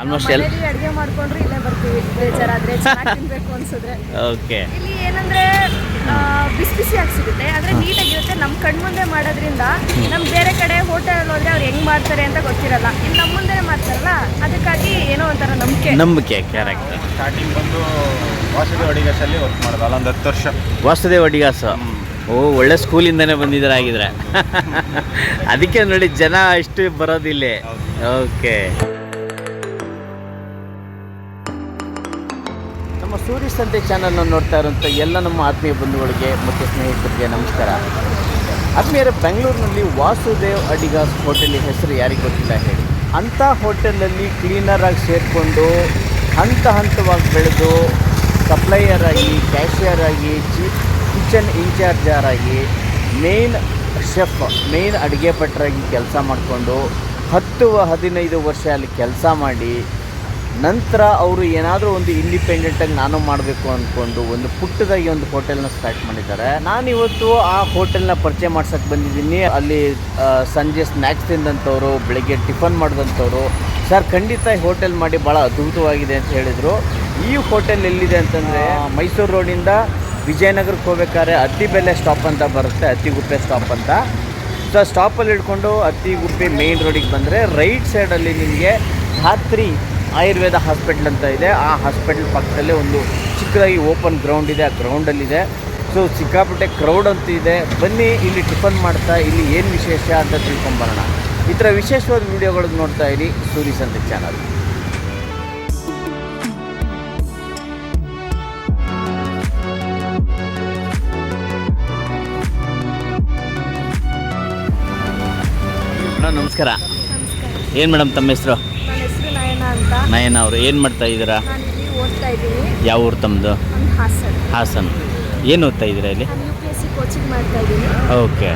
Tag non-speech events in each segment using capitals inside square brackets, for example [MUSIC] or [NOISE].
Almost ಎಲ್ಲ ಅಡುಗೆ ಮಾಡ್ಕೊಂಡ್ರೆ ಇಲ್ಲೇ ಬರ್ತೀವಿ ಬೇಜಾರಾದ್ರೆ [LAUGHS] ತಿನ್ಬೇಕು ಅನ್ಸಿದ್ರೆ. ಓಕೆ. ಇಲ್ಲಿ ಏನಂದ್ರೆ ಬಿಸಿ ಬಿಸಿಯಾಗಿ ಸಿಗುತ್ತೆ. ಆದ್ರೆ ನೀಟಾಗಿರುತ್ತೆ ನಮ್ಮ ಕಣ್ಮುಂದೆ ಮಾಡೋದ್ರಿಂದ ನಮ್ ಬೇರೆ ಕಡೆ ಹೋಟೆಲ್ ಹೋದ್ರೆ ಅವ್ರು ಹೆಂಗ್ ಮಾಡ್ತಾರೆ ಅಂತ ಗೊತ್ತಿರಲ್ಲ. ಇಲ್ಲಿ ನಮ್ಮ ಮುಂದೆ ಮಾಡ್ತಾರಲ್ಲ ಅದಕ್ಕಾಗಿ ಏನೋ ಒಂಥರ ನಂಬಿಕೆ. ನಂಬಿಕೆ ಕ್ಯಾರೆಕ್ಟ್ ಸ್ಟಾರ್ಟಿಂಗ್ ಬಂದು ವಾಸುದೇವ ಅಡಿಗೆಸಲ್ಲಿ ವರ್ಕ್ ಮಾಡೋದು ಅಲ್ಲೊಂದು ಹತ್ತು ವರ್ಷ. ವಾಸುದೇವ ಅಡಿಗಾಸ? ಓ ಒಳ್ಳೆ ಸ್ಕೂಲಿಂದನೇ ಬಂದಿದ್ದಾರೆ ಆಗಿದ್ರೆ [LAUGHS] ಅದಕ್ಕೆ ನೋಡಿ ಜನ ಇಷ್ಟು ಬರೋದಿಲ್ಲ. ಓಕೆ. ನಮ್ಮ ಸೂರ್ಯ ಸಂತೆ ಚಾನಲ್ನ ನೋಡ್ತಾ ಇರುವಂಥ ಎಲ್ಲ ನಮ್ಮ ಆತ್ಮೀಯ ಬಂಧುಗಳಿಗೆ ಮತ್ತು ಸ್ನೇಹಿತರಿಗೆ ನಮಸ್ಕಾರ. ಆತ್ಮೀಯರ, ಬೆಂಗಳೂರಿನಲ್ಲಿ ವಾಸುದೇವ್ ಅಡಿಗಾಸ್ ಹೋಟೆಲ್ ಹೆಸರು ಯಾರಿಗೆ ಗೊತ್ತಿಲ್ಲ ಹೇಳಿ. ಅಂಥ ಹೋಟೆಲಲ್ಲಿ ಕ್ಲೀನರ್ ಆಗಿ ಸೇರಿಕೊಂಡು ಹಂತ ಹಂತವಾಗಿ ಬೆಳೆದು ಸಪ್ಲೈಯರ್ ಆಗಿ ಕ್ಯಾಶಿಯರ್ ಆಗಿ ಚೀಫ್ ಕಿಚನ್ ಇನ್ಚಾರ್ಜರ್ ಆಗಿ ಮೇನ್ ಶೆಫ್ ಮೇನ್ ಅಡುಗೆ ಭಟ್ರಾಗಿ ಕೆಲಸ ಮಾಡಿಕೊಂಡು ಹತ್ತು ಹದಿನೈದು ವರ್ಷ ಅಲ್ಲಿ ಕೆಲಸ ಮಾಡಿ ನಂತರ ಅವರು ಏನಾದರೂ ಒಂದು ಇಂಡಿಪೆಂಡೆಂಟಾಗಿ ನಾನು ಮಾಡಬೇಕು ಅಂದ್ಕೊಂಡು ಒಂದು ಪುಟ್ಟದಾಗಿ ಒಂದು ಹೋಟೆಲ್ನ ಸ್ಟಾರ್ಟ್ ಮಾಡಿದ್ದಾರೆ. ನಾನು ಇವತ್ತು ಆ ಹೋಟೆಲ್ನ ಪರಿಚಯ ಮಾಡ್ಸಕ್ಕೆ ಬಂದಿದ್ದೀನಿ. ಅಲ್ಲಿ ಸಂಜೆ ಸ್ನ್ಯಾಕ್ಸ್ ತಿಂದಂಥವ್ರು ಬೆಳಗ್ಗೆ ಟಿಫನ್ ಮಾಡಿದಂಥವ್ರು. ಸರ್ ಖಂಡಿತ ಈ ಹೋಟೆಲ್ ಮಾಡಿ ಭಾಳ ಅದ್ಭುತವಾಗಿದೆ ಅಂತ ಹೇಳಿದರು. ಈ ಹೋಟೆಲ್ ಎಲ್ಲಿದೆ ಅಂತಂದರೆ ಮೈಸೂರು ರೋಡಿಂದ ವಿಜಯನಗರಕ್ಕೆ ಹೋಗ್ಬೇಕಾದ್ರೆ ಅತ್ತಿಬೆಲೆ ಸ್ಟಾಪ್ ಅಂತ ಬರುತ್ತೆ ಅತ್ತಿಗುಪ್ಪೆ ಸ್ಟಾಪ್ ಅಂತ. ಸೊ ಸ್ಟಾಪಲ್ಲಿ ಹಿಡ್ಕೊಂಡು ಅತ್ತಿಗುಪ್ಪೆ ಮೇನ್ ರೋಡಿಗೆ ಬಂದರೆ ರೈಟ್ ಸೈಡಲ್ಲಿ ನಿಮಗೆ ಧಾತ್ರಿ ಆಯುರ್ವೇದ ಹಾಸ್ಪಿಟ್ಲ್ ಅಂತ ಇದೆ. ಆ ಹಾಸ್ಪಿಟ್ಲ್ ಪಕ್ಕದಲ್ಲೇ ಒಂದು ಚಿಕ್ಕದಾಗಿ ಓಪನ್ ಗ್ರೌಂಡ್ ಇದೆ. ಆ ಗ್ರೌಂಡಲ್ಲಿದೆ ಸೊ ಸಿಕ್ಕಾಪಟ್ಟೆ ಕ್ರೌಡ್ ಅಂತ ಇದೆ. ಬನ್ನಿ ಇಲ್ಲಿ ಟಿಫನ್ ಮಾಡ್ತಾ ಇಲ್ಲಿ ಏನು ವಿಶೇಷ ಅಂತ ತಿಳ್ಕೊಂಬರೋಣ. ಈ ಥರ ವಿಶೇಷವಾದ ವಿಡಿಯೋಗಳನ್ನು ನೋಡ್ತಾ ಇರಿ. ಸೂರಿ ಸಂತೆ ಚಾನಲ್ ನಮಸ್ಕಾರ. ಏನು ಮೇಡಮ್ ತಮ್ಮ ಹೆಸರು? ಅಂತ. ನಯನ ಅವರು ಏನು ಮಾಡ್ತಾ ಇದ್ದೀರಾ? ನಾನು ಇಲ್ಲಿ ಓದ್ತಾ ಇದ್ದೀನಿ. ಯಾವ ಊರು ತಮ್ಮದು ಹಾಸನ ಹಾಸನ್. ಹಾಸನ್. ಏನು ಓದ್ತಾ ಇದ್ದೀರಾ ಇಲ್ಲಿ? ನಾನು U P S C coaching ಮಾಡ್ತಾ ಇದ್ದೀನಿ. ಓಕೆ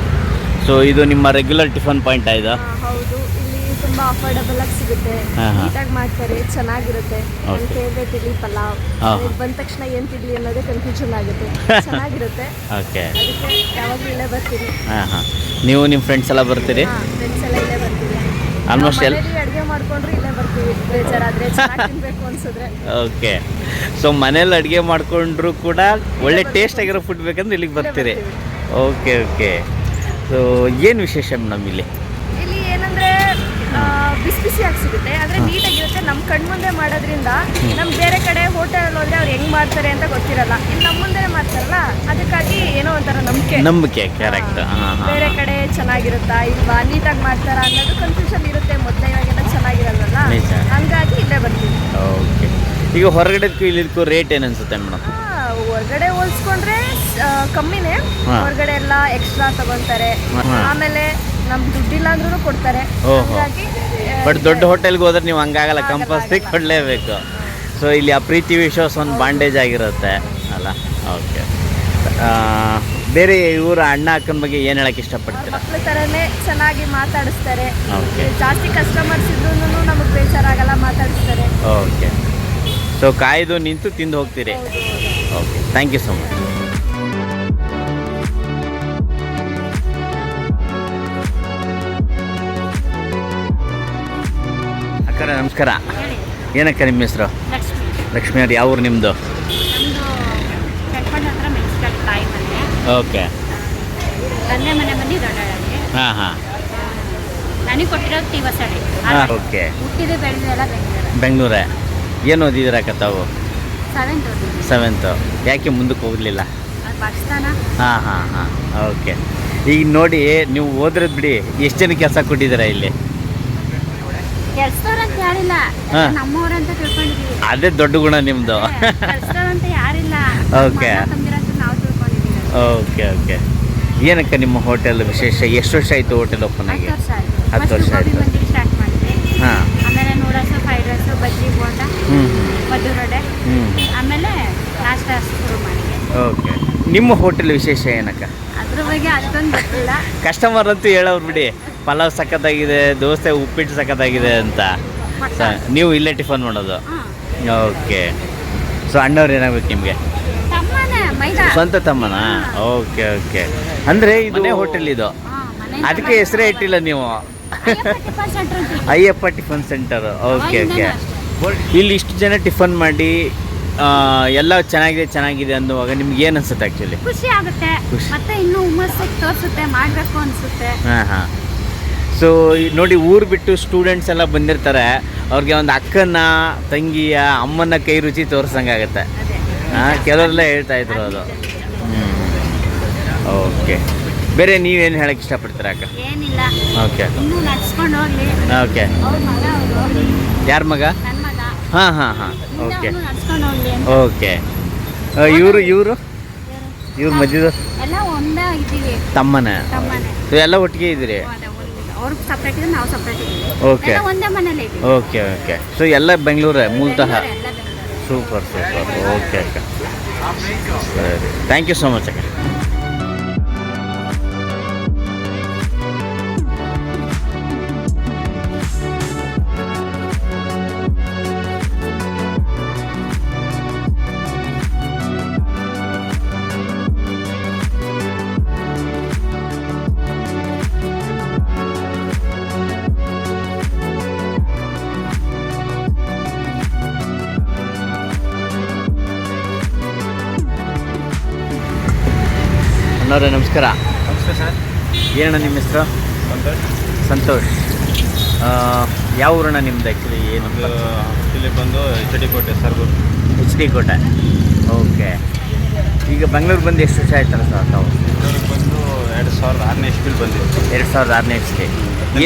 ಸೊ ಇದು ನಿಮ್ಮ ರೆಗ್ಯುಲರ್ ಟಿಫನ್ ಪಾಯಿಂಟ್ ಆಯ್ತಾ ಆ, ಹೌದು. ಇಲ್ಲಿ ತುಂಬಾ ಅಫೋರ್ಡಬಲ್ ಆಗಿ ಸಿಗುತ್ತೆ. ಹಾ, ಹಾ. ನೀಟಾಗಿ ಮಾಡ್ತಾರೆ. ಚೆನ್ನಾಗಿರುತ್ತೆ. ನನ್ನ Okay. ಫೇವ್ರೇಟ್ ಇಡ್ಲಿ ಪಲಾವ್. ಹಾ. ಬಂದ ತಕ್ಷಣ ಏನು ತಿಡ್ಲಿ ಅನ್ನೋದೇ ಕನ್ಫ್ಯೂಷನ್ ಆಗುತ್ತೆ. [LAUGHS] ಚೆನ್ನಾಗಿರುತ್ತೆ. ಓಕೆ ಅದಕ್ಕೆ ಯಾವಾಗಲೂ ಇಲ್ಲೇ ಬರ್ತೀನಿ. ಹಾಂ ಹಾಂ. ನೀವು ನಿಮ್ಮ ಫ್ರೆಂಡ್ಸ್ ಎಲ್ಲ ಬರ್ತೀರಿ? ಫ್ರೆಂಡ್ಸ್ ಎಲ್ಲ ಇಲ್ಲೇ ಬರ್ತೀವಿ ಆಲ್ಮೋಸ್ಟ್ ಎಲ್ಲ ಅಡುಗೆ ಮಾಡ್ಕೊಂಡ್ರೆ ಇಲ್ಲೇ ಬರ್ತೀವಿ. ಬೇಜಾರಾದ್ರೆ ಚೆನ್ನಾಗಿ ತಿನ್ಬೇಕು ಅನ್ಸಿದ್ರೆ. ಓಕೆ. ಸೊ ಮನೇಲಿ ಅಡುಗೆ ಮಾಡಿಕೊಂಡ್ರು ಕೂಡ ಒಳ್ಳೆ ಟೇಸ್ಟ್ ಆಗಿರೋ ಫುಡ್ ಬೇಕಂದ್ರೆ ಇಲ್ಲಿಗೆ ಬರ್ತೀರಿ. Okay okay. ಸೊ ಏನು ವಿಶೇಷ ಮೇಡಮ್ ಇಲ್ಲಿ? ಇಲ್ಲಿ ಏನಂದ್ರೆ ಬಿಸಿ ಬಿಸಿಯಾಗಿ ಸಿಗುತ್ತೆ ಆದ್ರೆ ನೀಟಾಗಿರುತ್ತೆ ನಮ್ಮ ಕಣ್ಮುಂದೆ ಮಾಡೋದ್ರಿಂದ ನಮ್ ಬೇರೆ ಕಡೆ ಹೋಟೆಲ್ ಹೋದ್ರೆ ಅವ್ರು ಹೆಂಗ್ ಮಾಡ್ತಾರೆ ಅಂತ ಗೊತ್ತಿರಲ್ಲ. ಇಲ್ಲಿ ನಮ್ಮ ಮುಂದೆ ಮಾಡ್ತಾರಲ್ಲ ಅದಕ್ಕಾಗಿ ಏನೋ ಒಂಥರ ನಂಬಿಕೆ. ನಂಬಿಕೆ ಕರೆಕ್ಟ್ ಬೇರೆ ಕಡೆ ಚೆನ್ನಾಗಿರುತ್ತಾ ಇಲ್ವಾ ನೀಟಾಗಿ ಮಾಡ್ತಾರ ಅನ್ನೋದು ಕನ್ಫ್ಯೂಷನ್ ಇರುತ್ತೆ ಮೊದಲೇ ಇವಾಗೆಲ್ಲ ಚೆನ್ನಾಗಿರಲ್ಲ ಹಂಗಾಗಿ ಇಲ್ಲೇ ಬರ್ತೀವಿ. ಓಕೆ. ಈಗ ಹೊರಗಡೆದಕ್ಕೂ ಇಲ್ಲಿದಕ್ಕೂ ರೇಟ್ ಏನನ್ಸುತ್ತೆ ಅನ್ಸುತ್ತೆ ಮೇಡಮ್ ಹೊರಗಡೆ ಹೋಲ್ಸ್ಕೊಂಡ್ರೆ ಕಮ್ಮಿನೇ. ಹೊರಗಡೆ ಎಲ್ಲ ಎಕ್ಸ್ಟ್ರಾ ತಗೊಂತಾರೆ ಆಮೇಲೆ ನಮ್ ದುಡ್ಡಿಲ್ಲ ಅಂದ್ರೂ ಕೊಡ್ತಾರೆ. ಹಂಗಾಗಿ ಬಟ್ ದೊಡ್ಡ ಹೋಟೆಲ್ಗೆ ಹೋದ್ರೆ ನೀವು ಹಂಗಾಗಲ್ಲ ಕಂಪಲ್ಸರಿ. ಕೊಡಲೇಬೇಕು. ಸೊ ಇಲ್ಲಿ ಆ ಪ್ರೀತಿ ವಿಶ್ವಾಸ ಒಂದು ಬಾಂಡೇಜ್ ಆಗಿರುತ್ತೆ ಅಲ್ಲ? ಓಕೆ ಬೇರೆ ಇವರ ಅಣ್ಣ ಅಕ್ಕನ ಬಗ್ಗೆ ಏನು ಹೇಳಕ್ಕೆ ಇಷ್ಟಪಡ್ತೀರಾ? ಮಕ್ಳ ಥರನೇ ಚೆನ್ನಾಗಿ ಮಾತಾಡಿಸ್ತಾರೆ. ಓಕೆ ಜಾಸ್ತಿ ಕಸ್ಟಮರ್ಸ್ ಇದ್ರೂ ನಮಗೆ ಬೇಜಾರಾಗಲ್ಲ ಮಾತಾಡಿಸ್ತಾರೆ. ಓಕೆ ಸೊ ಕಾಯ್ದು ನಿಂತು ತಿಂದು ಹೋಗ್ತೀರಿ? Okay thank you so much ಅಕ್ಕರ ನಮಸ್ಕಾರ. ಏನಕ್ಕ ನಿಮ್ಮ ಹೆಸರು? ಲಕ್ಷ್ಮಿ. ಅವ್ರು ಯಾವ ಊರು ನಿಮ್ಮದು ಓಕೆ. ಗಂದೆ ಮನೆ ಬಂದು ದೊಡ್ಡಳ್ಳಿ ಹಾಂ ಹಾಂ. ನನಗೆ ಕೊಟ್ಟಿರೋದು ಟಿ ಹೊಸಳ್ಳಿ ಹಾಂ ಓಕೆ. ಹುಟ್ಟಿದ್ದು ಬೆಳೆದೆಲ್ಲ ಬೆಂಗಳೂರು. ಬೆಂಗಳೂರೇ? ಏನು ಓದಿದ್ದೀರಕ್ಕ ತಾವು? ಸೆವೆಂತ್ ಓದಿದ್ದು ಸೆವೆಂತು ಯಾಕೆ ಮುಂದಕ್ಕೆ ಹೋಗಲಿಲ್ಲ? ಪಾಕಿಸ್ತಾನ. ಹಾಂ ಹಾಂ ಹಾಂ. ಓಕೆ. ಈಗ ನೋಡಿ ನೀವು ಓದ್ರದ್ದು ಬಿಡಿ ಎಷ್ಟು ಜನ ಕೆಲಸ ಕೊಟ್ಟಿದ್ದೀರಾ ಇಲ್ಲಿ? ಕೆಲ್ಸದವ್ರು ಅಂತ ಯಾರಿಲ್ಲ. ಹಾ. ನಮ್ಮವ್ರು ಅಂತ ತಿಳ್ಕೊಂಡಿದ್ದೀವಿ ಅದೇ ದೊಡ್ಡ ಗುಣ ನಿಮ್ಮದು ಕೆಲ್ಸದವ್ರು ಅಂತ ಯಾರಿಲ್ಲ. Okay. ತಂದಿರಂತ ನಾವು ತಿಳ್ಕೊಂಡಿದ್ದೀವಿ ಓಕೆ ಓಕೆ ಏನಕ್ಕ ನಿಮ್ಮ ಹೋಟೆಲ್ ವಿಶೇಷ? ಎಷ್ಟು ವರ್ಷ ಆಯಿತು ಹೋಟೆಲ್ ಓಪನ್ ಆಗಿ? ಹತ್ತು ವರ್ಷ ಆಯ್ತು. ಹತ್ತು ವರ್ಷ ಆಯ್ತು. ಮಂಚೂರಿ ಸ್ಟಾರ್ಟ್ ಮಾಡಿದ್ವಿ. ಹಾಂ. ಆಮೇಲೆ noodles fried rice bajji bonda ಹ್ಞೂ ಮದ್ದೂರೊಡೆ ಹ್ಞೂ ಆಮೇಲೆ ನಾಷ್ಟ ಶುರು ಮಾಡಿದ್ವಿ. ಓಕೆ ನಿಮ್ಮ ಹೋಟೆಲ್ ವಿಶೇಷ ಏನಕ್ಕ? ಅದ್ರ ಬಗ್ಗೆ ಅಷ್ಟೊಂದು ಗೊತ್ತಿಲ್ಲ. ಕಸ್ಟಮರ್ ಅಂತೂ ಹೇಳೋರು ಬಿಡಿ. ಪಲಾವ್ ಸಖತ್ತಾಗಿದೆ ದೋಸೆ ಉಪ್ಪಿಟ್ಟು ಸಖತ್ತಾಗಿದೆ ಅಂತ. ಸ ನೀವು ಇಲ್ಲೇ ಟಿಫನ್ ಮಾಡೋದು? ಓಕೆ. ಸೊ ಅಣ್ಣವ್ರು ಏನಾಗ್ಬೇಕು ನಿಮಗೆ? ಸ್ವಂತ ತಮ್ಮನ? Okay okay. ಅಂದರೆ ಇದು ಮನೆ ಹೋಟೆಲ್ ಇದು. ಹಾ, ಅದಕ್ಕೆ ಹೆಸರೇ ಇಟ್ಟಿಲ್ಲ ನೀವು. Ayyappa tiffin centre okay okay. ಇಲ್ಲಿ ಇಷ್ಟು ಜನ ಟಿಫನ್ ಮಾಡಿ ಎಲ್ಲ ಚೆನ್ನಾಗಿದೆ ಚೆನ್ನಾಗಿದೆ ಅನ್ನುವಾಗ ನಿಮ್ಗೆ ಏನು ಅನ್ಸುತ್ತೆ ಆ್ಯಕ್ಚುಲಿ ಖುಷಿ ಆಗುತ್ತೆ. ಖುಷಿ. ಮತ್ತೆ ಇನ್ನೂ ಹುಮ್ಮಸ್ಸು ತೋರಿಸುತ್ತೆ ಮಾಡಬೇಕು ಅನ್ಸುತ್ತೆ. ಹಾಂ ಹಾಂ. ಸೊ ನೋಡಿ ಊರು ಬಿಟ್ಟು ಸ್ಟೂಡೆಂಟ್ಸ್ ಎಲ್ಲ ಬಂದಿರ್ತಾರೆ. ಅವ್ರಿಗೆ ಒಂದು ಅಕ್ಕನ ತಂಗಿಯ ಅಮ್ಮನ ಕೈ ರುಚಿ ತೋರಿಸಂಗಾಗತ್ತೆ ಆಗುತ್ತೆ. ಹಾಂ ಕೆಲವರೆಲ್ಲ ಹೇಳ್ತಾ ಇದ್ರು ಅದು. ಓಕೆ ಬೇರೆ ನೀವೇನು ಹೇಳಕ್ಕೆ ಇಷ್ಟಪಡ್ತೀರಾ ಅಕ್ಕ? ಓಕೆ ಓಕೆ ಯಾರ ಮಗ? ಹಾಂ ಹಾಂ ಹಾಂ. ಓಕೆ ಓಕೆ ಇವರು ಇವರು? ಇವ್ರು ಮಧ್ಯದ? ತಮ್ಮನ? ಎಲ್ಲ ಒಟ್ಟಿಗೆ ಇದ್ದೀರಿ? ಅವ್ರು ಸಪ್ರೇಟ್ ಇದೆ ನಾವು ಸಪ್ರೇಟ್ ಇದ್ದೀವಿ. ಓಕೆ ಎಲ್ಲ ಒಂದೇ ಮನೇಲಿ ಇದ್ದೀವಿ. ಓಕೆ ಓಕೆ ಸೊ ಎಲ್ಲ ಬೆಂಗಳೂರೇ? ಮೂಲತಃ? ಎಲ್ಲ ಸೂಪರ್ ಸೂಪರ್ ಓಕೆ ಅಕ್ಕ. ಸರಿ. ಥ್ಯಾಂಕ್ ಯು ಸೋ ಮಚ್ ಅಕ್ಕ. ಅಣ್ಣವ್ರೆ ನಮಸ್ಕಾರ. ನಮಸ್ತೆ ಸರ್. ಏನಣ್ಣ ನಿಮ್ಮ ಹೆಸರು? ಸಂತೋಷ್. ಸಂತೋಷ್. ಯಾವ ಊರಣ್ಣ ನಿಮ್ದು ಆ್ಯಕ್ಚುಲಿ ಏನು? ಇಲ್ಲಿ ಬಂದು H D Kote Sargur H D Kote okay. ಈಗ ಬೆಂಗಳೂರು ಬಂದು ಎಷ್ಟು ವರ್ಷ ಆಯ್ತಲ್ಲ ಸರ್ ತಾವು? ಬೆಂಗಳೂರಿಗೆ ಬಂದು ಎರಡು ಸಾವಿರದ ಆರನೇ ಇಸ್ವಿಲ್ ಬಂದಿತ್ತು ಎರಡು ಸಾವಿರದ ಆರನೇ ಇಸ್ಟಿ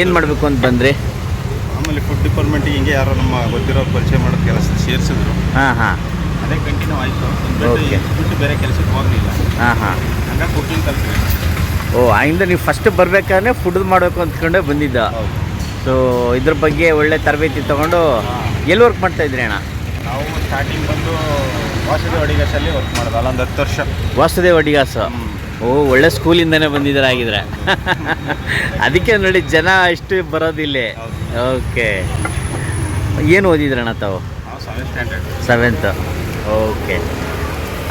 ಏನು ಮಾಡಬೇಕು ಅಂತ ಬಂದ್ರಿ? ಆಮೇಲೆ ಫುಡ್ ಡಿಪಾರ್ಟ್ಮೆಂಟಿಗೆ ಹಿಂಗೆ ಯಾರೋ ನಮ್ಮ ಗೊತ್ತಿರೋ ಪರಿಚಯ ಮಾಡೋ ಕೆಲಸ ಸೇರಿಸಿದ್ರು. ಹಾಂ ಹಾಂ. ಅದೇ ಕಂಟಿನ್ಯೂ ಆಯಿತು. ಬಿಟ್ಟು ಬೇರೆ ಕೆಲಸಕ್ಕೆ ಹೋಗಲಿಲ್ಲ. ಹಾಂ ಹಾಂ. ಕುಕಿಂಗ್ ಓ ಆಗಿಂದ ನೀವು ಫಸ್ಟ್ ಬರಬೇಕಾದ್ರೆ ಫುಡ್ ಮಾಡಬೇಕು ಅಂದ್ಕೊಂಡೆ ಬಂದಿದ್ದ. ಸೊ ಇದ್ರ ಬಗ್ಗೆ ಒಳ್ಳೆ ತರಬೇತಿ ತೊಗೊಂಡು ಎಲ್ಲಿ ವರ್ಕ್ ಮಾಡ್ತಾ ಇದ್ರಿ ಅಣ್ಣ? ನಾವು ಸ್ಟಾರ್ಟಿಂಗ್ ಬಂದು ವಾಸುದೇವ ಒಡಿಗಾಸಲ್ಲಿ ವರ್ಕ್ ಮಾಡೋದು ಅಲ್ಲೊಂದು ಹತ್ತು ವರ್ಷ. ವಾಸುದೇವ್ ಅಡಿಗಾಸ? ಓ ಒಳ್ಳೆ ಸ್ಕೂಲಿಂದನೇ ಬಂದಿದ್ದಾರೆ ಆಗಿದ್ರೆ ಅದಕ್ಕೆ ನೋಡಿ ಜನ ಇಷ್ಟು ಬರೋದಿಲ್ಲ ಓಕೆ. ಏನು ಓದಿದ್ರಣ್ಣ ತಾವು? Seventh okay.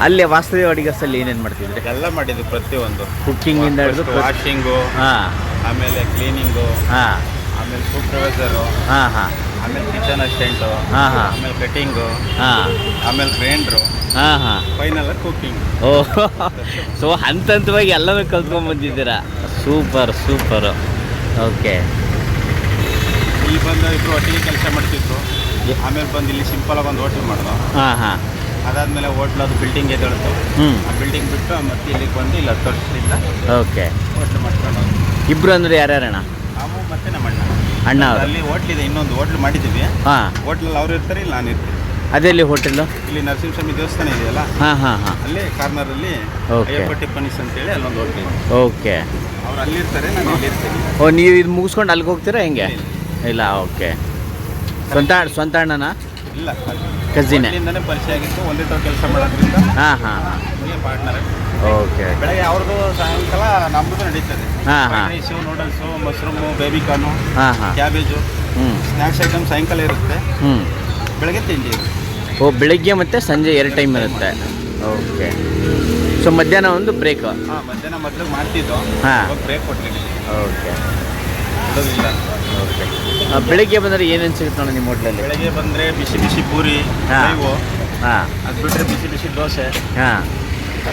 ಅಲ್ಲೇ ವಾಸವಿ ಅಡಿಗಾಸಲ್ಲಿ ಏನೇನು ಮಾಡ್ತಿದ್ರಿ? ಎಲ್ಲ ಮಾಡಿದ್ವಿ ಪ್ರತಿಯೊಂದು. ಕುಕ್ಕಿಂಗಿಂದ ಹಿಡಿದು ವಾಷಿಂಗು ಹಾಂ. ಆಮೇಲೆ ಕ್ಲೀನಿಂಗು ಹಾಂ. ಆಮೇಲೆ ಸೂಪರ್ವೈಸರು ಹಾಂ ಹಾಂ. ಆಮೇಲೆ ಕಿಚನ್ ಅಸಿಸ್ಟೆಂಟು ಹಾಂ ಹಾಂ. ಆಮೇಲೆ ಕಟಿಂಗು ಹಾಂ. ಆಮೇಲೆ ಗ್ರೈಂಡ್ರು ಹಾಂ ಹಾಂ. ಫೈನಲ್ ಕುಕ್ಕಿಂಗ್ ಓಹ್ ಸೊ ಹಂತ ಹಂತವಾಗಿ ಎಲ್ಲನೂ ಕಲ್ತ್ಕೊಂಡ್ಬಂದಿದ್ದೀರಾ ಸೂಪರ್ ಸೂಪರು ಓಕೆ ಇಲ್ಲಿ ಬಂದು ಇಬ್ಬರು ಒಟ್ಟಿಗೆ ಕೆಲಸ ಮಾಡ್ತಿದ್ರು. ಆಮೇಲೆ ಬಂದು ಇಲ್ಲಿ ಸಿಂಪಲ್ ಆಗಿ ಒಂದು ಹೋಟೆಲ್ ಮಾಡಿದ್ರು ಹಾಂ ಹಾಂ. ಅದಾದ್ಮೇಲೆ ಹೋಟ್ಲ್ ಅದು ಬಿಲ್ಡಿಂಗ್ ಎದ್ದೇಳ್ತು ಹ್ಞೂ ಆ ಬಿಲ್ಡಿಂಗ್ ಬಿಟ್ಟು ಮತ್ತೆ ಇಲ್ಲಿಗೆ ಬಂದು ಇಲ್ಲಿ ಹತ್ತು ವರ್ಷದಿಂದ ಓಕೆ. ಹೋಟ್ಲ್ ಮಾಡ್ಕೊಂಡು ಹೋದ್ವಿ. ಇಬ್ರು ಅಂದ್ರೆ ಯಾರ್ಯಾರಣ್ಣ ನಾವು ಮತ್ತೆ ನಮ್ಮ ಅಣ್ಣ. ಅಣ್ಣ ಅವರು. ಅಲ್ಲಿ ಹೋಟ್ಲ್ ಇದೆ ಇನ್ನೊಂದು ಹೋಟ್ಲ್ ಮಾಡಿದ್ದೀವಿ. ಹಾಂ. ಹೋಟ್ಲಲ್ಲಿ ಅವ್ರು ಇರ್ತಾರೆ ಇಲ್ಲಿ ನಾನು ಇರ್ತೀನಿ. ಅದೆಲ್ಲಿ ಹೋಟೆಲ್ಲು ಇಲ್ಲಿ ನರಸಿಂಹಸ್ವಾಮಿ ದೇವಸ್ಥಾನ ಇದೆಯಲ್ಲ? ಹಾಂ ಹಾಂ ಹಾಂ. ಅಲ್ಲೇ ಕಾರ್ನರಲ್ಲಿ Okay. ಅಯ್ಯಪ್ಪ ಅಂತ ಅಂತೇಳಿ ಅಲ್ಲೊಂದು ಹೋಟ್ಲ್ ಇದೆ. ಓಕೆ. ಅವ್ರು ಅಲ್ಲಿರ್ತಾರೆ ನಾನು ಇಲ್ಲಿ ಇರ್ತೀನಿ. ಓ ನೀವು ಇದು ಮುಗಿಸ್ಕೊಂಡು ಅಲ್ಲಿಗೆ ಹೋಗ್ತೀರಾ ಹೆಂಗೆ? ಇಲ್ಲ ಓಕೆ. ಸ್ವಂತ ಸ್ವಂತ ಅಣ್ಣನಾ? ಇಲ್ಲ ಏ? ಅಲ್ಲಿಂದನೇ ಪರಿಚಯ ಆಗಿತ್ತು ಒಂದೇ ತರ ಕೆಲಸ ಮಾಡೋದ್ರಿಂದ. ಹಾಂ ಹಾಂ ಹಾಂ. ಪಾರ್ಟ್ನರ್ ಓಕೆ ಬೆಳಗ್ಗೆ ಅವ್ರದ್ದು ಸಾಯಂಕಾಲ ನಮ್ಮದು ನಡೀತದೆ. ಹಾ, ಹಾ. ರೈಸು ನೂಡಲ್ಸು ಮಶ್ರೂಮು ಬೇಬಿಕಾನು ಹಾಂ ಹಾಂ. ಕ್ಯಾಬೇಜು ಹ್ಞೂ ಸ್ನ್ಯಾಕ್ಸ್ ಐಟಮ್ ಸಾಯಂಕಾಲ ಇರುತ್ತೆ. ಹ್ಞೂ ಬೆಳಗ್ಗೆ ತಿಂಡಿ. ಇರುತ್ತೆ ಓ ಬೆಳಿಗ್ಗೆ ಮತ್ತು ಸಂಜೆ ಎರಡು ಟೈಮ್ ಇರುತ್ತೆ. ಓಕೆ. ಸೊ ಮಧ್ಯಾಹ್ನ ಒಂದು ಬ್ರೇಕ್ ಹಾಂ ಮಧ್ಯಾಹ್ನ ಮೊದಲು ಮಾಡ್ತಿದ್ದು. ಹಾ. ಬ್ರೇಕ್ ಕೊಟ್ಟಿದ್ದೀನಿ ಓಕೆ. ಬಿಡೋದಿಲ್ಲ ಓಕೆ. ಬೆಳಿಗ್ಗೆ ಬಂದರೆ ಏನೇನು ಸಿಗುತ್ತೆ ನೋಡಿ ನಿಮ್ಮ ಹೋಟ್ಲಲ್ಲಿ? ಬೆಳಗ್ಗೆ ಬಂದರೆ ಬಿಸಿ ಬಿಸಿ ಪೂರಿ ಹಾ. ಅದು ಬಿಟ್ಟರೆ ಬಿಸಿ ಬಿಸಿ ದೋಸೆ. ಹಾಂ.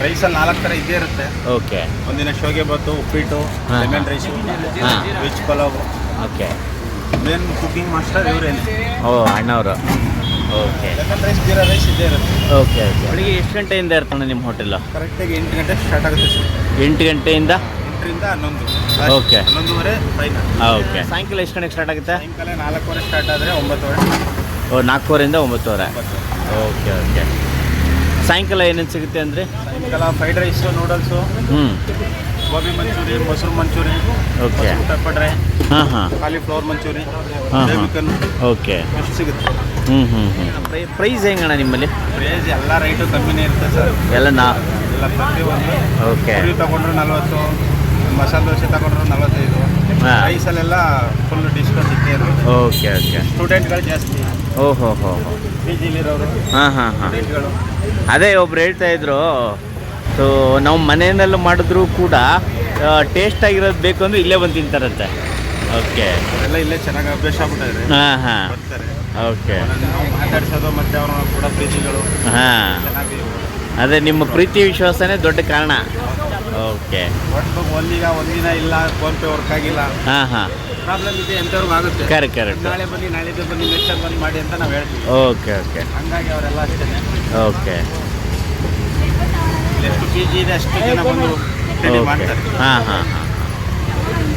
ರೈಸಲ್ಲಿ ನಾಲ್ಕು ಥರ ಇದ್ದೇ ಇರುತ್ತೆ. ಓಕೆ. ಒಂದಿನ ಶೋಗೆ ಬಾತು ಉಪ್ಪಿಟ್ಟು ಹಾ. ಲೆಮನ್ ರೈಸು ಹಾ. Veg pulao. Okay. Main cooking master ಇವರೇನು. ಓ ಅಣ್ಣವರು. Okay. Lemon rice jeera rice ಇದೇ ಇರುತ್ತೆ. Okay okay. ಬೆಳಿಗ್ಗೆ ಎಷ್ಟು ಗಂಟೆಯಿಂದ ಇರ್ತಾನೆ ನಿಮ್ಮ ಹೋಟೆಲ್? ಕರೆಕ್ಟಾಗಿ ಎಂಟು ಗಂಟೆ ಸ್ಟಾರ್ಟ್ ಆಗುತ್ತೆ ಎಂಟು ಗಂಟೆಯಿಂದ ಎಂಟರಿಂದ ಹನ್ನೊಂದು. Okay. ಹನ್ನೊಂದುವರೆ ಫೈನಲ್ ಓಕೆ ಸಾಯಂಕಾಲ ಎಷ್ಟು ಗಂಟೆಗೆ ಸ್ಟಾರ್ಟ್ ಆಗುತ್ತೆ? ಸಾಯಂಕಾಲ ನಾಲ್ಕುವರೆ ಸ್ಟಾರ್ಟ್ ಆದರೆ ಒಂಬತ್ತುವರೆ. ಓ ನಾಲ್ಕೂವರೆಯಿಂದ ಒಂಬತ್ತುವರೆ. ಒಂಬತ್ತು ಓಕೆ ಓಕೆ ಸಾಯಂಕಾಲ ಏನೇನು ಸಿಗುತ್ತೆ ಅಂದರೆ? ಸಾಯಂಕಾಲ ಫ್ರೈಡ್ ರೈಸು ನೂಡಲ್ಸು ಹ್ಞೂ ಗೋಬಿ ಮಂಚೂರಿ ಮೊಸರು ಮಂಚೂರಿ ಓಕೆ ಪೆಪ್ಪರ್ ಡ್ರೈ ಹಾಂ ಹಾಂ. ಕಾಲಿಫ್ಲವರ್ ಮಂಚೂರಿ ಹಾಂ ಬೇಬಿಕನ್ ಓಕೆ ಎಷ್ಟು ಸಿಗುತ್ತೆ. ಹ್ಞೂ ಹ್ಞೂ ಹ್ಞೂ ಪ್ರೈಸ್ ಹೆಂಗಣ್ಣ ನಿಮ್ಮಲ್ಲಿ? ಪ್ರೈಸ್ ಎಲ್ಲ ರೈಟು ಕಮ್ಮಿನೇ ಇರುತ್ತೆ ಸರ್. ಎಲ್ಲ ನಾ ಎಲ್ಲ ಪ್ರತಿಯೊಂದು. ಓಕೆ ತಗೊಂಡ್ರೆ ನಲ್ವತ್ತು ಮಸಾಲೆ ದೋಸೆ ತಗೊಂಡ್ರೆ ನಲವತ್ತೈದು. ಪ್ರೈಸಲ್ಲೆಲ್ಲ ರೈಸಲ್ಲೆಲ್ಲ ಫುಲ್ ಡಿಸ್ಕೌಂಟ್ ಇದ್ದೇ ಇರುತ್ತೆ ಓಕೆ ಓಕೆ. ಸ್ಟೂಡೆಂಟ್ಗಳು ಜಾಸ್ತಿ. ಓಹೋ ಹೋ ಹೋ. ಪಿ ಜಿಲಿರೋರು ಹಾಂ ಹಾಂ ಹಾಂ. ಸ್ಟೂಡೆಂಟ್ಗಳು ಅದೇ ಒಬ್ರು ಹೇಳ್ತಾ ಇದ್ರು ಸೊ ನಾವು ಮನೆಯಲ್ಲಿ ಮಾಡಿದ್ರು ಕೂಡ ಟೇಸ್ಟ್ ಆಗಿರೋದು ಬೇಕು ಅಂದ್ರೆ ಇಲ್ಲೇ ಬಂದು ತಿಂತಾರಂತೆ. ಓಕೆ. ಅವರೆಲ್ಲ ಇಲ್ಲೇ ಚೆನ್ನಾಗಿ ಅಭ್ಯಾಸ ಆಗ್ಬಿಟ್ಟಿದ್ರೆ ಹಾಂ ಹಾಂ. ಬರ್ತಾರೆ. ಓಕೆ. ಅವ್ರನ್ನ ನಾವು ಮಾತಾಡ್ಸೋದು ಮತ್ತೆ ಅವ್ರನ್ನ ಕೂಡ ಪ್ರೀತಿಗಳು ಹಾಂ. ಚೆನ್ನಾಗಿ ಅದೇ ನಿಮ್ಮ ಪ್ರೀತಿ ವಿಶ್ವಾಸನೇ ದೊಡ್ಡ ಕಾರಣ. ಓಕೆ ಒಟ್ಟು ಒಂದಿನ ಒಂದಿನ ಇಲ್ಲ ಫೋನ್ ಪೇ ವರ್ಕ್ ಆಗಿಲ್ಲ. ಹಾಂ ಹಾಂ. ಪ್ರಾಬ್ಲಮ್ ಇದೆ ಎಂಥವ್ರಿಗೂ ಆಗುತ್ತೆ. ಕರೆಕ್ಟ್ ಕರೆಕ್ಟ್ ನಾಳೆ ಬನ್ನಿ ನಾಳೆ ಬನ್ನಿ ನೆಕ್ಸ್ಟ್ ಬಂದು ಮಾಡಿ ಅಂತ ನಾವು ಹೇಳ್ತೀವಿ. ಓಕೆ ಓಕೆ ಹಂಗಾಗಿ ಅವರೆಲ್ಲ ಅಷ್ಟೇ. ಓಕೆ ಎಷ್ಟು ಕೆ ಜಿ ಇದೆ ಅಷ್ಟು ಜನ ಬಂದು ಮಾಡ್ತಾರೆ. ಹಾಂ ಹಾಂ ಹಾಂ.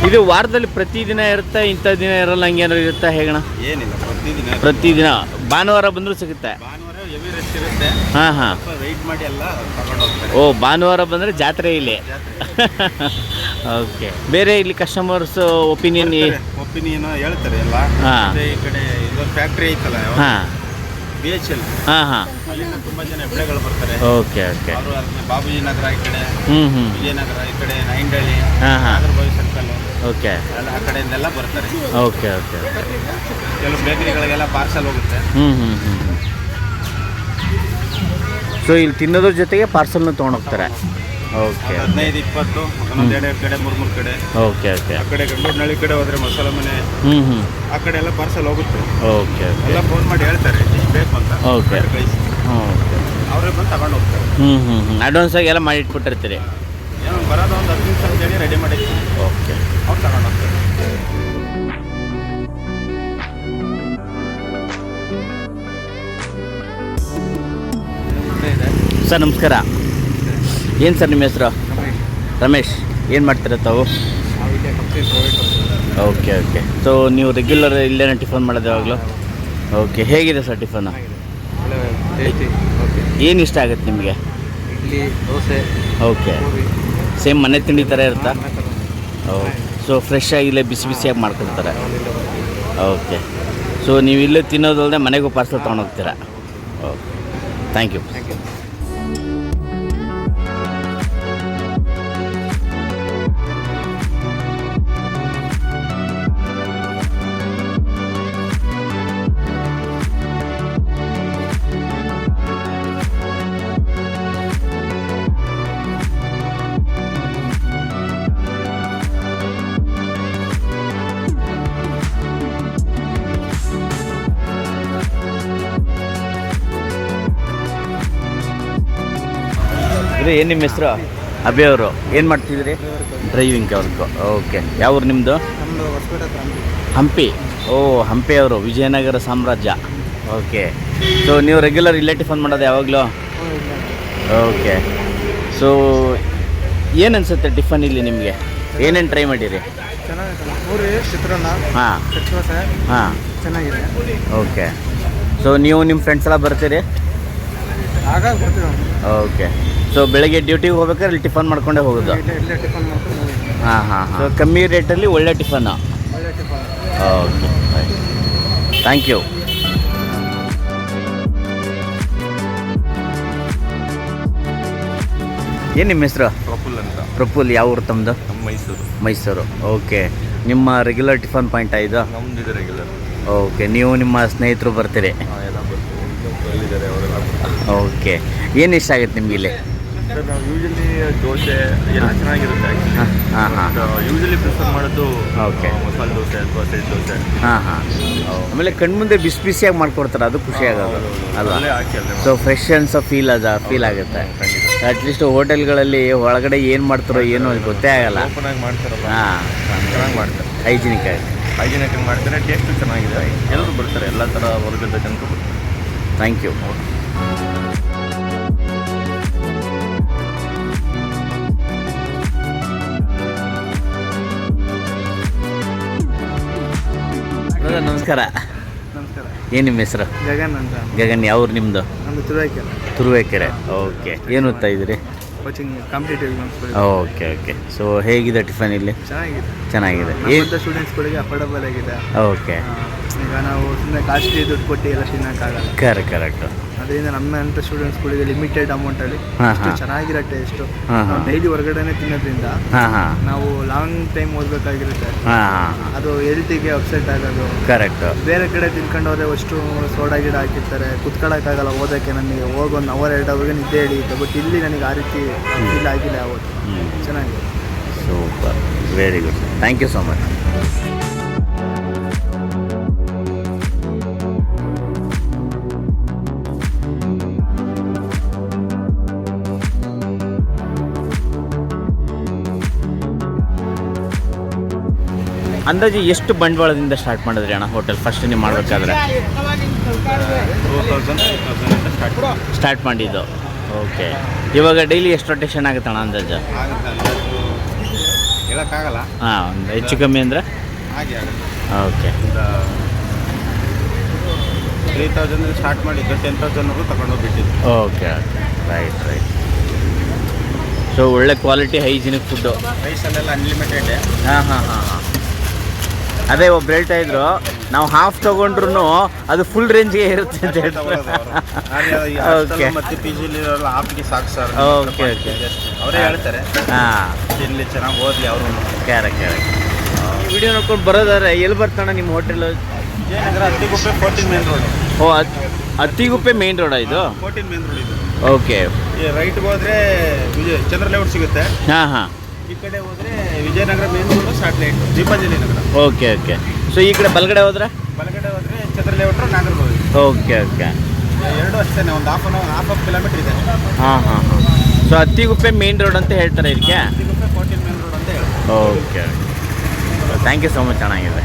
ಇದು ವಾರದಲ್ಲಿ ಪ್ರತಿದಿನ ಇರುತ್ತೆ ಇಂಥ ದಿನ ಇರಲ್ಲ ಹಂಗೇನಾದ್ರು ಇರುತ್ತಾ ಹೇಗಣ? ಏನಿಲ್ಲ ಪ್ರತಿದಿನ ಪ್ರತಿದಿನ ಭಾನುವಾರ ಬಂದರೂ ಸಿಗುತ್ತೆ. ಭಾನುವಾರ ಹೆವಿ ರೆಸ್ಟ್ ಇರುತ್ತೆ. ಹಾಂ ಹಾಂ. ವೆಯ್ಟ್ ಮಾಡಿ ಎಲ್ಲ ತಗೊಂಡು ಹೋಗ್ತಾರೆ. ಓ ಭಾನುವಾರ ಬಂದರೆ ಜಾತ್ರೆ ಇಲ್ಲಿ. ಓಕೆ ಬೇರೆ ಇಲ್ಲಿ ಕಸ್ಟಮರ್ಸ್ ಒಪಿನಿಯನ್ ಒಪಿನಿಯನ್ ಹೇಳ್ತಾರೆ ಎಲ್ಲ. ಹಾ. ಮತ್ತೆ ಈ ಕಡೆ ಇದೊಂದು ಫ್ಯಾಕ್ಟ್ರಿ ಐತಲ್ಲ ಹಾಂ. ಬಿ ಎಚ್ ಎಲ್ ಹಾಂ ಹಾಂ. ಅಲ್ಲಿಂದ ತುಂಬಾ ಜನ ಎಬ್ಳೆಗಳು ಬರ್ತಾರೆ. ಓಕೆ ಓಕೆ ಅವರು ಬಾಬುಜಿ ನಗರ ಈ ಕಡೆ ಹ್ಞೂ ಹ್ಞೂ ವಿಜಯನಗರ ಈ ಕಡೆ ನೈಂಡಳ್ಳಿ ಹಾಂ ಹಾಂ. ನಾಗರಬಾವಿ ಸರ್ಕಲ್ ಓಕೆ ಎಲ್ಲ ಆ ಕಡೆಯಿಂದೆಲ್ಲ ಬರ್ತಾರೆ. ಓಕೆ ಓಕೆ ಕೆಲವು ಬೇಕರಿಗಳಿಗೆಲ್ಲ ಪಾರ್ಸಲ್ ಹೋಗುತ್ತೆ. ಹ್ಞೂ ಹ್ಞೂ ಹ್ಞೂ ಸೊ ಇಲ್ಲಿ ತಿನ್ನೋದ್ರ ಜೊತೆಗೆ ಪಾರ್ಸಲ್ನ ತೊಗೊಂಡೋಗ್ತಾರೆ. ಓಕೆ ಹದಿನೈದು ಇಪ್ಪತ್ತು ಒಂದೊಂದು ಎರಡು ಕಡೆ ಮೂರು ಮೂರು ಕಡೆ. ಓಕೆ ಓಕೆ ಆ ಕಡೆ ಗಂಡೂರಿನಳ್ಳಿ ಕಡೆ ಹೋದ್ರೆ ಮಸಾಲ ಮನೆ ಹ್ಞೂ ಹ್ಞೂ ಆ ಕಡೆ ಎಲ್ಲ ಪಾರ್ಸಲ್ ಹೋಗುತ್ತೆ. ಓಕೆ ಓಕೆ ಎಲ್ಲ ಫೋನ್ ಮಾಡಿ ಹೇಳ್ತಾರೆ ಇಷ್ಟು ಬೇಕು ಅಂತ. ಓಕೆ ಕಳಿಸಿ ಹ್ಞೂ ಅವರೇ ಬಂದು ತಗೊಂಡು ಹೋಗ್ತಾರೆ. ಹ್ಞೂ ಹ್ಞೂ ಹ್ಞೂ ಅಡ್ವಾನ್ಸಾಗಿ ಎಲ್ಲ ಮಾಡಿ ಇಟ್ಬಿಟ್ಟಿರ್ತೀರಿ. ಏನೋ ಬರೋದು ಒಂದು ಹತ್ತು ನಿಮಿಷ ರೆಡಿ ಮಾಡಿ ಓಕೆ ಅವ್ರು ತಗೊಂಡು ಹೋಗ್ತಾರೆ. ಸರ್, ನಮಸ್ಕಾರ. ಏನು ಸರ್ ನಿಮ್ಮ ಹೆಸರು? ರಮೇಶ್. ಏನು ಮಾಡ್ತೀರ ತಾವು? Okay okay. ಸೊ ನೀವು ರೆಗ್ಯುಲರ್ ಇಲ್ಲೇನ ಟಿಫನ್ ಮಾಡೋದು ಯಾವಾಗಲೂ? ಓಕೆ, ಹೇಗಿದೆ ಸರ್ ಟಿಫನ್? ಏನು ಇಷ್ಟ ಆಗುತ್ತೆ ನಿಮಗೆ? ಓಕೆ. ಸೇಮ್ ಮನೆ ತಿಂಡಿ ಥರ ಇರುತ್ತಾ? ಓಕೆ. ಸೊ ಫ್ರೆಶ್ ಆಗಿ ಇಲ್ಲೇ ಬಿಸಿ ಬಿಸಿಯಾಗಿ ಮಾಡ್ಕೊಡ್ತಾರೆ ಓಕೆ. ಸೊ ನೀವು ಇಲ್ಲೇ ತಿನ್ನೋದಲ್ಲದೆ ಮನೆಗೂ ಪಾರ್ಸಲ್ ತೊಗೊಂಡೋಗ್ತೀರಾ ಓಕೆ. ಥ್ಯಾಂಕ್ ಯು ಇದು ಏನು ನಿಮ್ಮ ಹೆಸರು? ಅಭಿ ಅವರು. ಏನು ಮಾಡ್ತಿದ್ರಿ? ಡ್ರೈವಿಂಗ್ ಅವ್ರಿಗೆ ಓಕೆ ಯಾವ ಊರು ನಿಮ್ಮದು ಹಂಪಿ. ಓ ಹಂಪಿ ಅವರು ವಿಜಯನಗರ ಸಾಮ್ರಾಜ್ಯ. ಓಕೆ ಸೊ ನೀವು ರೆಗ್ಯುಲರ್ ಇಲ್ಲೇ ಟಿಫನ್ ಮಾಡೋದು ಯಾವಾಗಲೂ? ಓಕೆ ಸೊ ಏನು ಅನಿಸುತ್ತೆ ಟಿಫನ್ ಇಲ್ಲಿ ನಿಮಗೆ? ಏನೇನು ಟ್ರೈ ಮಾಡಿರಿ? ಚಿತ್ರಾನ್ನ ಹಾಂ. ಹಾಂ. ಚೆನ್ನಾಗಿದೆ. ಓಕೆ ಸೊ ನೀವು ನಿಮ್ಮ ಫ್ರೆಂಡ್ಸ್ ಎಲ್ಲ ಬರ್ತೀರಿ? ಓಕೆ ಸೊ ಬೆಳಗ್ಗೆ ಡ್ಯೂಟಿಗೆ ಹೋಗ್ಬೇಕಾದ್ರೆ ಇಲ್ಲಿ ಟಿಫನ್ ಮಾಡ್ಕೊಂಡೇ ಹೋಗೋದು. ಹಾಂ ಹಾಂ ಸೊ ಕಮ್ಮಿ ರೇಟಲ್ಲಿ ಒಳ್ಳೆ ಟಿಫನ್. ಓಕೆ ಥ್ಯಾಂಕ್ ಯು ಏನು ನಿಮ್ಮ ಹೆಸರು? ಪ್ರಫುಲ್ ಅಂತ. ಪ್ರಫುಲ್ ಯಾವ ಊರು ತಮ್ಮದು ನಮ್ಮ ಮೈಸೂರು. ಮೈಸೂರು. ಓಕೆ ನಿಮ್ಮ ರೆಗ್ಯುಲರ್ ಟಿಫನ್ ಪಾಯಿಂಟ್ ಇದು? ನಮ್ದು ಇದೆ ರೆಗ್ಯುಲರ್ ಓಕೆ ನೀವು ನಿಮ್ಮ ಸ್ನೇಹಿತರು ಬರ್ತೀರಿ. ಓಕೆ ಏನು ಇಷ್ಟ ಆಗುತ್ತೆ ನಿಮಗೆ ಇಲ್ಲಿ? ಸರ್ ನಾವು ಯೂಶಲಿ ದೋಸೆ ಎಲ್ಲ ಚೆನ್ನಾಗಿರುತ್ತೆ ಹಾಂ ಹಾಂ ಯೂಶಲಿ ಪ್ರಿಫರ್ ಮಾಡೋದು ಓಕೆ ಮಸಾಲೆ ದೋಸೆ ಅಥವಾ ಸೆಟ್ ದೋಸೆ. ಹಾಂ ಹಾಂ. ಆಮೇಲೆ ಕಣ್ಮುಂದೆ ಬಿಸಿ ಬಿಸಿಯಾಗಿ ಮಾಡ್ಕೊಡ್ತಾರೆ ಅದು ಖುಷಿ ಆಗೋದು. ಅಲ್ವಾ? ಸೊ ಫ್ರೆಶ್ ಅನ್ಸೋ ಫೀಲ್ ಅದ ಫೀಲ್ ಆಗುತ್ತೆ. ಅಟ್ಲೀಸ್ಟ್ ಹೋಟೆಲ್ಗಳಲ್ಲಿ ಒಳಗಡೆ ಏನು ಮಾಡ್ತಾರೋ ಏನೋ ಗೊತ್ತೇ ಆಗಲ್ಲ. ಓಪನ್ ಮಾಡ್ತಾರಲ್ಲ. ಹಾಂ. ಚೆನ್ನಾಗಿ ಮಾಡ್ತಾರೆ. ಹೈಜಿನಿಕ್ ಆಗಿ ಹೈಜಿನಿಕ್ ಮಾಡ್ತಾರೆ ಟೇಸ್ಟ್ ಚೆನ್ನಾಗಿದೆ. ಎಲ್ಲರೂ ಬರ್ತಾರೆ ಎಲ್ಲ ಥರ ವರ್ಗದ ಜನರು ಬರ್ತಾರೆ. ಥ್ಯಾಂಕ್ ಯು ನಮಸ್ಕಾರ. ನಮಸ್ಕಾರ. ಏನು ನಿಮ್ಮ ಹೆಸರು? ಗಗನ್ ಅಂತ. ಗಗನ್ ಯಾವ್ರು ನಿಮ್ಮದು ನಮ್ದು? ತುರಾಯ್ಕೆ ತುರುವೇಕೆರೆ. ಓಕೆ. ಏನು ಓದ್ತಾ ಇದ್ದೀರಿ? Coaching competitive okay okay. So ಹೇಗಿದೆ ಟಿಫನ್ ಇಲ್ಲಿ? ಚೆನ್ನಾಗಿದೆ. ಚೆನ್ನಾಗಿದೆ. ಸ್ಟೂಡೆಂಟ್ಸ್ಗಳಿಗೆ ಅಫೋರ್ಡಬಲ್ ಆಗಿದೆ. ಓಕೆ. ಈಗ ನಾವು ಸುಮ್ಮನೆ ಕಾಸ್ಟ್ಲಿ ದುಡ್ಡು ಕೊಟ್ಟು ಎಲ್ಲ ತಿನ್ನೋಕ್ಕಾಗಲ್ಲ. ಕರೆಕ್ಟ್ ಕರೆಕ್ಟು ಅದರಿಂದ ನಮ್ಮಂಥ ಸ್ಟೂಡೆಂಟ್ಸ್ಗಳಿಗೆ ಲಿಮಿಟೆಡ್ ಹಾ, ಅಷ್ಟು ಹಾ. ಚೆನ್ನಾಗಿರೋ ಟೇಸ್ಟು ಹಾ, ಹಾ. ಡೈಲಿ ಹೊರಗಡೆನೆ ತಿನ್ನೋದ್ರಿಂದ ಹಾಂ ಹಾಂ. ನಾವು ಲಾಂಗ್ ಟೈಮ್ ಓದ್ಬೇಕಾಗಿರುತ್ತೆ. ಹಾಂ ಅದು ಹೆಲ್ತಿಗೆ ಅಪ್ಸೆಟ್ ಆಗೋದು. ಕರೆಕ್ಟ್ ಬೇರೆ ಕಡೆ ತಿನ್ಕೊಂಡು ಹೋದ್ರೆ ಅಷ್ಟು ಸೋಡಾ ಗಿಡ ಹಾಕಿರ್ತಾರೆ. ಕುತ್ಕೊಳ್ಳೋಕ್ಕಾಗಲ್ಲ ಓದೋಕ್ಕೆ ನನಗೆ ಹೋಗಿ ಒಂದು ಅವರ್ ಎರಡು ಅವ್ರಿಗೆ ನಿದ್ದೆ ಹಿಡಿಯುತ್ತೆ. ಬಟ್ ಇಲ್ಲಿ ನನಗೆ ಆ ರೀತಿ ಇಲ್ಲ ಆಗಿಲ್ಲ ಅವತ್ತು ಚೆನ್ನಾಗಿದೆ. Super very good thank you so much ಅಂದಾಜು ಎಷ್ಟು ಬಂಡವಾಳದಿಂದ ಸ್ಟಾರ್ಟ್ ಮಾಡಿದ್ರಿ ಅಣ್ಣ ಹೋಟೆಲ್? ಫಸ್ಟ್ ನೀವು ಮಾಡಬೇಕಾದ್ರೆ. ತೌಸಂಡ್ ಸ್ಟಾರ್ಟ್ ಮಾಡಿದ್ದು. ಓಕೆ ಇವಾಗ ಡೈಲಿ ಎಷ್ಟು ರೊಟೇಷನ್ ಆಗುತ್ತೆ ಅಣ್ಣ ಅಂದಾಜು? ಹಾಂ ಒಂದು ಹೆಚ್ಚು ಕಮ್ಮಿ ಅಂದರೆ? ಓಕೆ ತ್ರೀ ತೌಸಂಡ್ ಸ್ಟಾರ್ಟ್ ಮಾಡಿದ್ದು ಟೆನ್ ತೌಸಂಡ್ವರೆಗೂ ತಗೊಂಡೋಗ್ಬಿಟ್ಟಿದ್ದು okay okay right right so ಒಳ್ಳೆ ಕ್ವಾಲಿಟಿ ಹೈಜಿನಿಕ್ ಫುಡ್ಡು ರೈಸಲ್ಲೆಲ್ಲ ಅನ್ಲಿಮಿಟೆಡ್ ಹಾಂ ಹಾಂ ಹಾಂ ಹಾಂ. ಅದೇ ಒಬ್ರು ಹೇಳ್ತಾ ಇದ್ರು ನಾವು ಹಾಫ್ ತಗೊಂಡ್ರು ಅದು ಫುಲ್ ರೇಂಜ್ಗೆ ಇರುತ್ತೆ ಅಂತ ಹೇಳ್ತಾರೆ ಓಕೆ ಮತ್ತೆ ಪಿ ಜಿಲಿ ಹಾಫ್ಗೆ ಸಾಕು ಸರ್ okay. ಅವರೇ ಹೇಳ್ತಾರೆ. ಹಾಂ. ತಿನ್ಲಿ ಚೆನ್ನಾಗಿ ಓದಲಿ ಅವರು. ಕ್ಯಾರೆಕ್ಟ್ ಕ್ಯಾರೆಕ್ಟ್ ವಿಡಿಯೋ ನೋಡ್ಕೊಂಡು ಬರೋದಾದ್ರೆ ಎಲ್ಲಿ ಬರ್ತಾನೆ ನಿಮ್ಮ hotel Vijayanagar Attiguppe fourteen main road ಓ ಅತ್- ಅತ್ತಿಗುಪ್ಪೆ ಮೇನ್ ರೋಡಾ ಇದು? ಫೋರ್ಟೀನ್ ಮೇನ್ ರೋಡ್ ಇದು. ಓಕೆ ರೈಟ್ ರೈಟ್ಗೆ ಹೋದ್ರೆ ಚಂದ್ರ ಲೇಔಟ್ ಸಿಗುತ್ತೆ. ಹಾಂ ಹಾಂ. ಈ ಕಡೆ ಹೋದ್ರೆ Vijayanagara main road satellite Deepanjali Nagara. Okay okay. So ಈ ಕಡೆ ಬಲಗಡೆ ಹೋದ್ರೆ? ಬಲಗಡೆ ಹೋದ್ರೆ ಚಂದ್ರ ಲೇಔಟ್ ನಾಗರ್ಬೋದು ಓಕೆ ಓಕೆ. ಎರಡು ಅಷ್ಟೇ ಒಂದು half and half of kilometre ಇದೆ. ಹಾಂ ಹಾಂ ಹಾಂ. ಸೊ ಅತ್ತಿಗುಪ್ಪೆ ಮೇನ್ ರೋಡ್ ಅಂತ ಹೇಳ್ತಾರೆ ಇದಕ್ಕೆ? ಹತ್ತಿಗುಪ್ಪೆ ಫೋರ್ಟೀನ್ ಮೇನ್ ರೋಡ್ ಅಂತ ಹೇಳಿ okay thank you so much ಚೆನ್ನಾಗಿದೆ.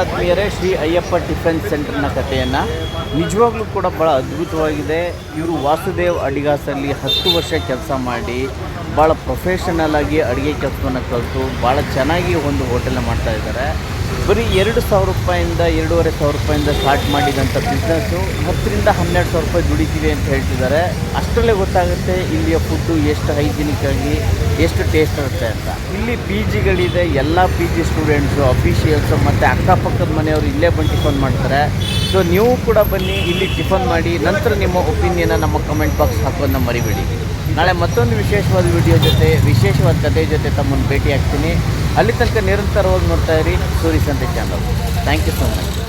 ಆತ್ಮೀಯರೇ ಶ್ರೀ ಅಯ್ಯಪ್ಪ ಟಿಫನ್ ಸೆಂಟರ್ನ ಕಥೆಯನ್ನು ನಿಜವಾಗ್ಲೂ ಕೂಡ ಭಾಳ ಅದ್ಭುತವಾಗಿದೆ. ಇವರು ವಾಸುದೇವ್ ಅಡಿಗಾಸಲ್ಲಿ ಹತ್ತು ವರ್ಷ ಕೆಲಸ ಮಾಡಿ ಭಾಳ ಪ್ರೊಫೆಷನಲ್ ಆಗಿ ಅಡುಗೆ ಕೆಲಸವನ್ನು ಕಲಿತು ಭಾಳ ಚೆನ್ನಾಗಿ ಒಂದು ಹೋಟೆಲ್ನ ಮಾಡ್ತಾ ಇದ್ದಾರೆ. ಬರೀ ಎರಡು ಸಾವಿರ ರೂಪಾಯಿಂದ ಎರಡೂವರೆ ಸಾವಿರ ರೂಪಾಯಿಂದ ಸ್ಟಾರ್ಟ್ ಮಾಡಿದಂಥ ಬಿಸ್ನೆಸ್ಸು ಹತ್ತರಿಂದ ಹನ್ನೆರಡು ಸಾವಿರ ರೂಪಾಯಿ ದುಡಿತೀವಿ ಅಂತ ಹೇಳ್ತಿದ್ದಾರೆ. ಅಷ್ಟರಲ್ಲೇ ಗೊತ್ತಾಗುತ್ತೆ ಇಲ್ಲಿಯ ಫುಡ್ಡು ಎಷ್ಟು ಹೈಜಿನಿಕ್ ಆಗಿ, ಎಷ್ಟು ಟೇಸ್ಟ್ ಇರುತ್ತೆ ಅಂತ. ಇಲ್ಲಿ ಪಿ ಜಿಗಳಿದೆ ಎಲ್ಲ ಪಿ ಜಿ ಸ್ಟೂಡೆಂಟ್ಸು ಅಫಿಷಿಯಲ್ಸು ಮತ್ತು ಅಕ್ಕಪಕ್ಕದ ಮನೆಯವರು ಇಲ್ಲೇ ಬಂದು ಟಿಫನ್ ಮಾಡ್ತಾರೆ. ಸೊ ನೀವು ಕೂಡ ಬನ್ನಿ, ಇಲ್ಲಿ ಟಿಫನ್ ಮಾಡಿ, ನಂತರ ನಿಮ್ಮ ಒಪಿನಿಯನ್ನ ನಮ್ಮ ಕಮೆಂಟ್ ಬಾಕ್ಸ್ ಹಾಕೋದನ್ನ ಮರಿಬೇಡಿ. ನಾಳೆ ಮತ್ತೊಂದು ವಿಶೇಷವಾದ ವಿಡಿಯೋ ಜೊತೆ, ವಿಶೇಷವಾದ ಕಥೆ ಜೊತೆ ತಮ್ಮನ್ನು ಭೇಟಿ ಆಗ್ತೀನಿ ಅಲ್ಲಿ ತನಕ ನಿರಂತರವಾಗಿ ನೋಡ್ತಾ ಇರಿ. Suri Santhe channel thank you so much